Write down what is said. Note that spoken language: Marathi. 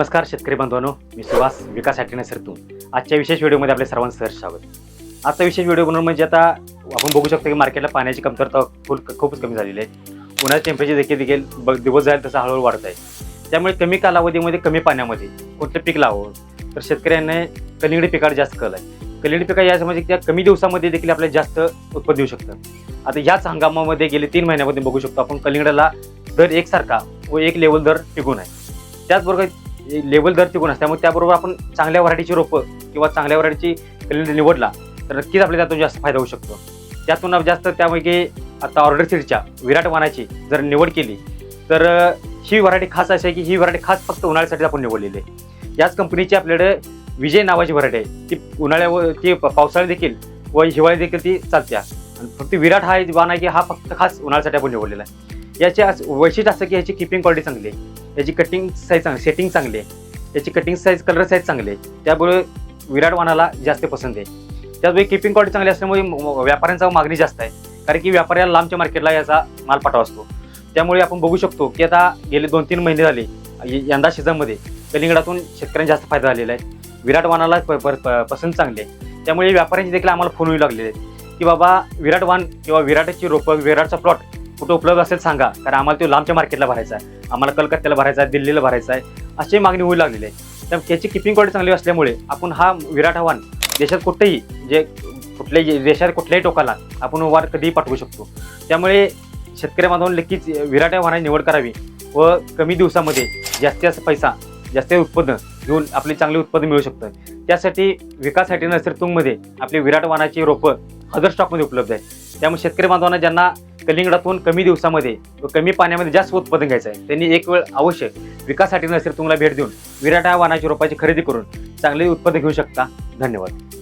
नमस्कार शेतकरी बांधवांनो मी सुहास विकास आठवणे सरतून. आजच्या विशेष व्हिडिओमध्ये आपले सर्वांचं सहर्ष स्वागत. आजचा विशेष व्हिडिओ बनवून म्हणजे आता आपण बघू शकतो की मार्केटला पाण्याची कमतरता फुल खूपच कमी झालेली आहे. उन्हाळ्यात टेम्परेचर देखील देखील बघ दिवस जाईल तसं हळूहळू वाढत आहे. त्यामुळे कमी कालावधीमध्ये कमी पाण्यामध्ये कोणतं पीक लावावं तर शेतकऱ्यांना कलिंगडी पिकावर जास्त कल आहे. कलिंगडी पिका याचं म्हणजे त्या कमी दिवसामध्ये देखील आपल्याला जास्त उत्पन्न देऊ शकतं. आता याच हंगामामध्ये गेले तीन महिन्यामध्ये बघू शकतो आपण कलिंगडाला दर एकसारखा व एक लेवल दर टिकून आहे. त्याचबरोबर लेवल दर टिकून असते त्यामुळे त्याबरोबर आपण चांगल्या व्हरायटीची रोपं किंवा चांगल्या व्हरायटीची निवडला तर नक्कीच आपल्याला त्यातून जास्त फायदा होऊ शकतो. त्यातून जास्त त्यापैकी आता ऑर्डर सीडच्या विराट वानाची जर निवड केली तर ही व्हरायटी खास अशी आहे की ही व्हरायटी खास फक्त उन्हाळ्यासाठी आपण निवडलेली आहे. याच कंपनीची आपल्याकडे विजय नावाची व्हरायटी आहे. ती उन्हाळ्यावर ती प- देखील व हिवाळी देखील ती चालते. आणि फक्त विराट हा एक वाण आहे की हा फक्त खास उन्हाळ्यासाठी आपण निवडलेला आहे. याचे वैशिष्ट्य असं की याची किपिंग क्वालिटी चांगली आहे. त्याची कटिंग साईज चांगली सेटिंग चांगली आहे. त्याची कटिंग साईज कलर साईज चांगली आहे. त्यामुळे विराट वाणाला जास्त पसंत आहे. त्याचवेळी किपिंग क्वालिटी चांगली असल्यामुळे म- व्यापाऱ्यांचा मागणी जास्त आहे. कारण की व्यापाऱ्याला लांबच्या मार्केटला याचा माल पाठवा असतो. त्यामुळे आपण बघू शकतो की आता गेले दोन तीन महिने झाले यंदा सीझनमध्ये कलिंगडातून शेतकऱ्यांना जास्त फायदा झालेला आहे. विराट वाणाला प- प- प- पसंत चांगली आहे. त्यामुळे व्यापाऱ्यांची देखील आम्हाला फोन येऊ लागलेले आहेत. की बाबा विराट वाण किंवा विराटाची रोपं विराटचा प्लॉट कुठं उपलब्ध असेल सांगा. कारण आम्हाला तो लांबच्या मार्केटला भरायचा आहे. आम्हाला कलकत्त्याला भरायचा आहे दिल्लीला भरायचा आहे. अशी मागणी होऊ लागलेली आहे. तर त्याची किपिंग क्वालिटी चांगली असल्यामुळे आपण हा विराट आव्हान देशात कुठेही जे कुठल्याही देशात कुठल्याही टोकाला आपण वार कधीही पाठवू शकतो. त्यामुळे शेतकरी बांधवांनी नक्कीच विराट आव्हानाची निवड करावी व कमी दिवसामध्ये जास्तीत जास्त पैसा जास्त उत्पन्न घेऊन आपले चांगले उत्पन्न मिळू शकतं. त्यासाठी विकाससाठी नर्सरीतूंगमध्ये आपली विराट वाहनाची रोपं हजर स्टॉकमध्ये उपलब्ध आहे त्यामुळे शेतकरी बांधवांना ज्यांना कलिंगडातून कमी दिवसामध्ये व कमी पाण्यामध्ये जास्त उत्पादन घ्यायचं आहे. त्यांनी एक वेळ अवश्य विकाससाठी नसेल तुम्हाला भेट देऊन विराट या वाहनाची रोपाची खरेदी करून चांगले उत्पादन घेऊ शकता. धन्यवाद.